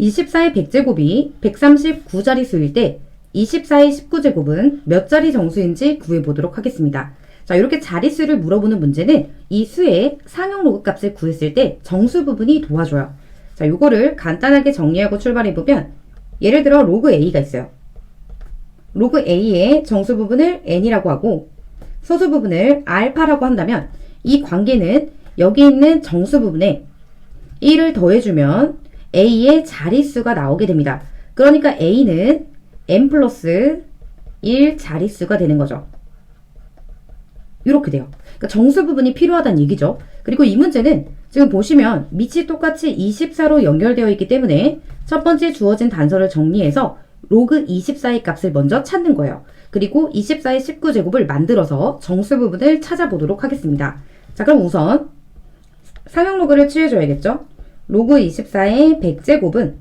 24의 100제곱이 139자릿수일 때 24의 19제곱은 몇 자리 정수인지 구해보도록 하겠습니다. 자, 이렇게 자릿수를 물어보는 문제는 이 수의 상용 로그 값을 구했을 때 정수 부분이 도와줘요. 자, 요거를 간단하게 정리하고 출발해보면 예를 들어 로그 A가 있어요. 로그 A의 정수 부분을 n이라고 하고 소수 부분을 알파라고 한다면 이 관계는 여기 있는 정수 부분에 1을 더해주면 A의 자릿수가 나오게 됩니다. 그러니까 A는 n 플러스 1 자릿수가 되는 거죠. 이렇게 돼요. 그러니까 정수 부분이 필요하다는 얘기죠. 그리고 이 문제는 지금 보시면 밑이 똑같이 24로 연결되어 있기 때문에 첫 번째 주어진 단서를 정리해서 로그 24의 값을 먼저 찾는 거예요. 그리고 24의 19제곱을 만들어서 정수 부분을 찾아보도록 하겠습니다. 자, 그럼 우선 상용 로그를 취해줘야겠죠? 로그 24의 100제곱은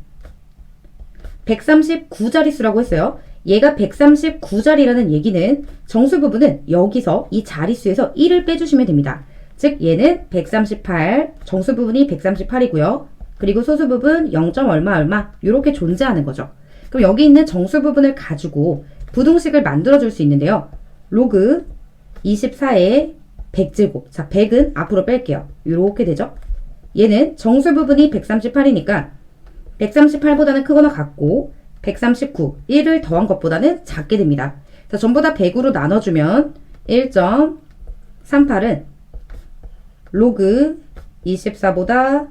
139자릿수라고 했어요. 얘가 139자리라는 얘기는 정수 부분은 여기서 이 자릿수에서 1을 빼주시면 됩니다. 즉 얘는 138, 정수 부분이 138이고요. 그리고 소수 부분 0. 얼마 얼마 이렇게 존재하는 거죠. 그럼 여기 있는 정수 부분을 가지고 부등식을 만들어 줄 수 있는데요. 로그 24의 100제곱. 자, 100은 앞으로 뺄게요. 이렇게 되죠. 얘는 정수 부분이 138이니까 138보다는 크거나 같고 139, 1을 더한 것보다는 작게 됩니다. 자, 전부 다 100으로 나눠주면 1.38은 로그 24보다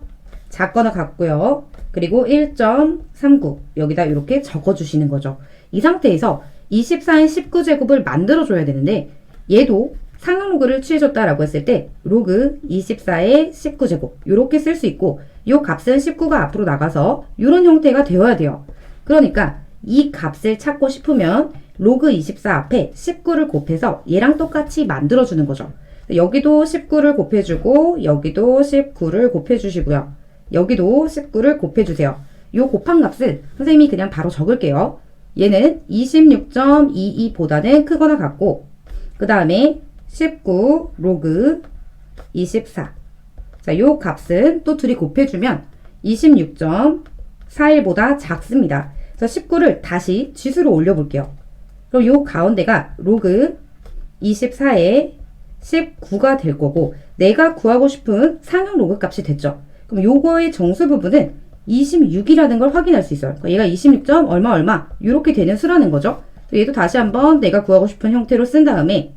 작거나 같고요. 그리고 1.39 여기다 이렇게 적어주시는 거죠. 이 상태에서 24의 19제곱을 만들어줘야 되는데 얘도 상용 로그를 취해줬다라고 했을 때 로그 24의 19제곱 이렇게 쓸 수 있고 이 값은 19가 앞으로 나가서 이런 형태가 되어야 돼요. 그러니까 이 값을 찾고 싶으면 로그 24 앞에 19를 곱해서 얘랑 똑같이 만들어주는 거죠. 여기도 19를 곱해주고 여기도 19를 곱해주시고요. 여기도 19를 곱해주세요. 이 곱한 값은 선생님이 그냥 바로 적을게요. 얘는 26.22보다는 크거나 같고 그 다음에 19 로그 24 자, 요 값은 또 둘이 곱해주면 26.41보다 작습니다. 그래서 19를 다시 지수로 올려볼게요. 그럼 요 가운데가 로그 24에 19가 될 거고 내가 구하고 싶은 상용 로그 값이 됐죠. 그럼 요거의 정수 부분은 26이라는 걸 확인할 수 있어요. 그러니까 얘가 26. 얼마 얼마 이렇게 되는 수라는 거죠. 얘도 다시 한번 내가 구하고 싶은 형태로 쓴 다음에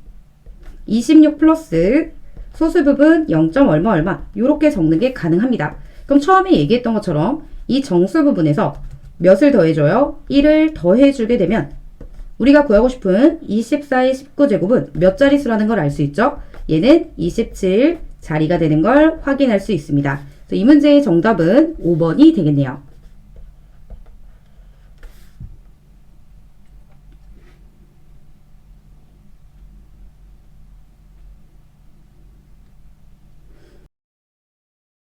26 플러스 소수 부분 0. 얼마 얼마 이렇게 적는 게 가능합니다. 그럼 처음에 얘기했던 것처럼 이 정수 부분에서 몇을 더해줘요? 1을 더해주게 되면 우리가 구하고 싶은 24의 19제곱은 몇 자릿수라는 걸 알 수 있죠? 얘는 27 자리가 되는 걸 확인할 수 있습니다. 이 문제의 정답은 5번이 되겠네요.